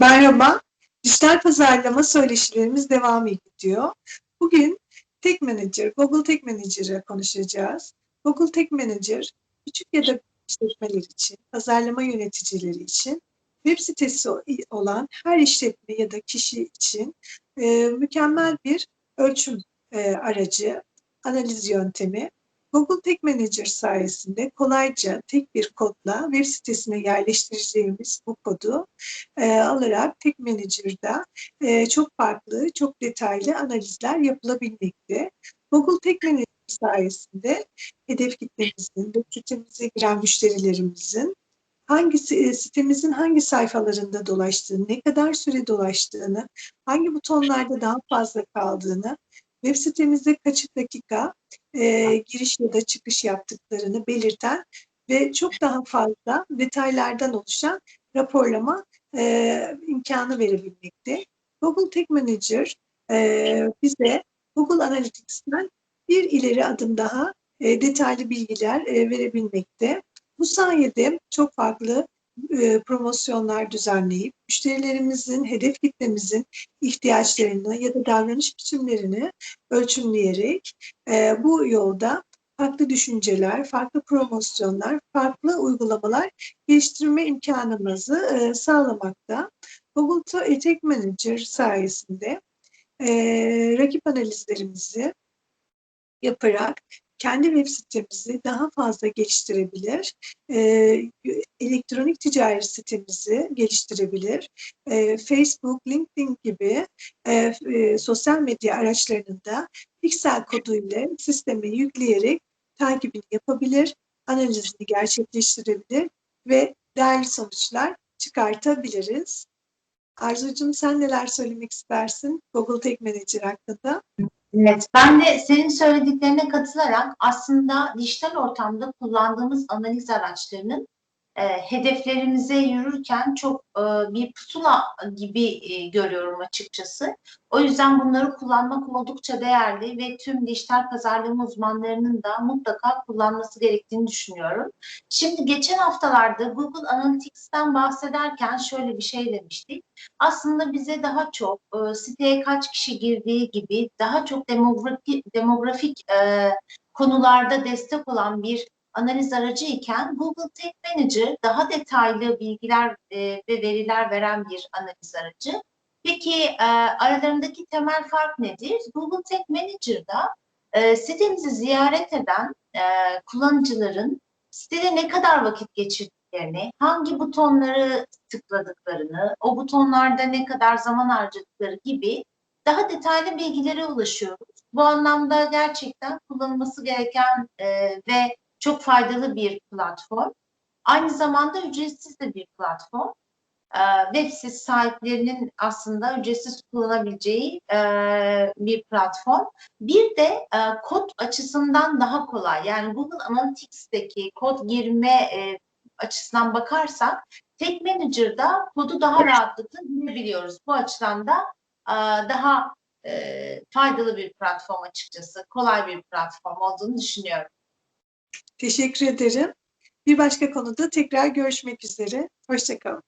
Merhaba, dijital pazarlama söyleşilerimiz devam ediyor. Bugün Tech Manager, Google Tech Manager'ı konuşacağız. Google Tech Manager, küçük ya da işletmeler için, pazarlama yöneticileri için, web sitesi olan her işletme ya da kişi için e, mükemmel bir ölçüm e, aracı, analiz yöntemi. Google Tech Manager sayesinde kolayca tek bir kodla web sitesine yerleştireceğimiz bu kodu e, alarak Tech Manager'da e, çok farklı, çok detaylı analizler yapılabilmekte. Google Tech Manager sayesinde hedef kitlemizin, web sitemize giren müşterilerimizin hangi si- sitemizin hangi sayfalarında dolaştığını, ne kadar süre dolaştığını, hangi butonlarda daha fazla kaldığını, web sitemizde kaç dakika e, giriş ya da çıkış yaptıklarını belirten ve çok daha fazla detaylardan oluşan raporlama e, imkanı verebilmekte. Google Tech Manager e, bize Google Analytics'ten bir ileri adım daha e, detaylı bilgiler e, verebilmekte. Bu sayede çok farklı e, promosyonlar düzenleyip müşterilerimizin, hedef kitlemizin ihtiyaçlarını ya da davranış biçimlerini ölçümleyerek e, bu yolda farklı düşünceler, farklı promosyonlar, farklı uygulamalar geliştirme imkanımızı e, sağlamakta. Google Tech Manager sayesinde rakip analizlerimizi yaparak kendi web sitemizi daha fazla geliştirebilir, e, elektronik ticaret sitemizi geliştirebilir, e, Facebook, LinkedIn gibi e, e, sosyal medya araçlarının da piksel koduyla sisteme yükleyerek takibini yapabilir, analizini gerçekleştirebilir ve değerli sonuçlar çıkartabiliriz. Arzucuğum sen neler söylemek istersin Google Tech Manager hakkında? Evet, ben de senin söylediklerine katılarak aslında dijital ortamda kullandığımız analiz araçlarının e, hedeflerimize yürürken çok e, bir pusula gibi e, görüyorum açıkçası. O yüzden bunları kullanmak oldukça değerli ve tüm dijital pazarlama uzmanlarının da mutlaka kullanması gerektiğini düşünüyorum. Şimdi geçen haftalarda Google Analytics'ten bahsederken şöyle bir şey demiştik. Aslında bize daha çok siteye kaç kişi girdiği gibi daha çok demografik, demografik konularda destek olan bir analiz aracı iken Google Tech Manager daha detaylı bilgiler e, ve veriler veren bir analiz aracı. Peki e, aralarındaki temel fark nedir? Google Tech Manager'da e, sitemizi ziyaret eden e, kullanıcıların sitede ne kadar vakit geçirdiklerini, hangi butonları tıkladıklarını, o butonlarda ne kadar zaman harcadıkları gibi daha detaylı bilgilere ulaşıyoruz. Bu anlamda gerçekten kullanılması gereken e, ve çok faydalı bir platform. Aynı zamanda ücretsiz de bir platform. E, web sitesi sahiplerinin aslında ücretsiz kullanabileceği e, bir platform. Bir de e, kod açısından daha kolay. Yani Google Analytics'teki kod girme e, açısından bakarsak Tech Manager'da kodu daha rahatlıkla girebiliyoruz. Bu açıdan da e, daha e, faydalı bir platform açıkçası. Kolay bir platform olduğunu düşünüyorum. Teşekkür ederim. Bir başka konuda tekrar görüşmek üzere. Hoşçakalın.